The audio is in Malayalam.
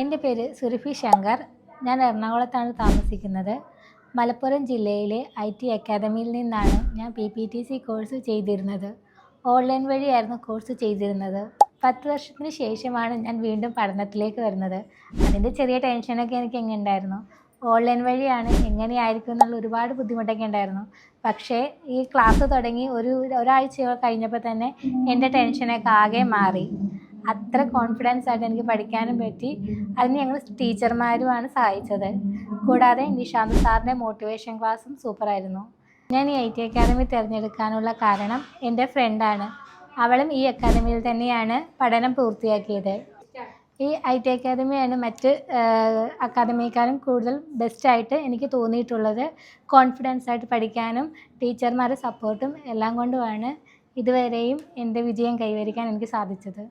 എന്റെ പേര് സുരഭി ശങ്കർ. ഞാൻ എറണാകുളത്താണ് താമസിക്കുന്നത്. മലപ്പുറം ജില്ലയിലെ ഐ ടി അക്കാദമിയിൽ നിന്നാണ് ഞാൻ P P T C course ചെയ്തിരുന്നത്. ഓൺലൈൻ വഴിയായിരുന്നു കോഴ്സ് ചെയ്തിരുന്നത്. പത്ത് വർഷത്തിന് ശേഷമാണ് ഞാൻ വീണ്ടും പഠനത്തിലേക്ക് വരുന്നത്. അതിന്റെ ചെറിയ ടെൻഷനൊക്കെ എനിക്ക് എങ്ങനെ ഉണ്ടായിരുന്നു? ഓൺലൈൻ വഴിയാണ് എങ്ങനെയായിരിക്കും എന്നുള്ള ഒരുപാട് ബുദ്ധിമുട്ടൊക്കെ ഉണ്ടായിരുന്നു. പക്ഷേ ഈ ക്ലാസ് തുടങ്ങി ഒരു ഒരാഴ്ചയോ കഴിഞ്ഞപ്പോൾ തന്നെ എന്റെ ടെൻഷനൊക്കെ ആകെ മാറി. അത്ര കോൺഫിഡൻസ് ആയിട്ട് എനിക്ക് പഠിക്കാനും പറ്റി. അതിന് ഞങ്ങൾ ടീച്ചർമാരുമാണ് സഹായിച്ചത്. കൂടാതെ നിഷാന്ത് സാറിന്റെ മോട്ടിവേഷൻ ക്ലാസ്സും സൂപ്പറായിരുന്നു ഞാൻ ഈ ഐ ടി അക്കാദമി തിരഞ്ഞെടുക്കാനുള്ള കാരണം എന്റെ ഫ്രണ്ടാണ് അവളും ഈ അക്കാദമിയിൽ തന്നെയാണ് പഠനം പൂർത്തിയാക്കിയത്. ഈ ഐ ടി അക്കാദമിയാണ് മറ്റ് അക്കാദമിക്കാരും കൂടുതൽ ബെസ്റ്റായിട്ട് എനിക്ക് തോന്നിയിട്ടുള്ളത്. കോൺഫിഡൻസ് ആയിട്ട് പഠിക്കാനും ടീച്ചർമാരുടെ സപ്പോർട്ടും എല്ലാം കൊണ്ടുമാണ്. ഇതുവരെയും എന്റെ വിജയം കൈവരിക്കാൻ എനിക്ക് സാധിച്ചത്.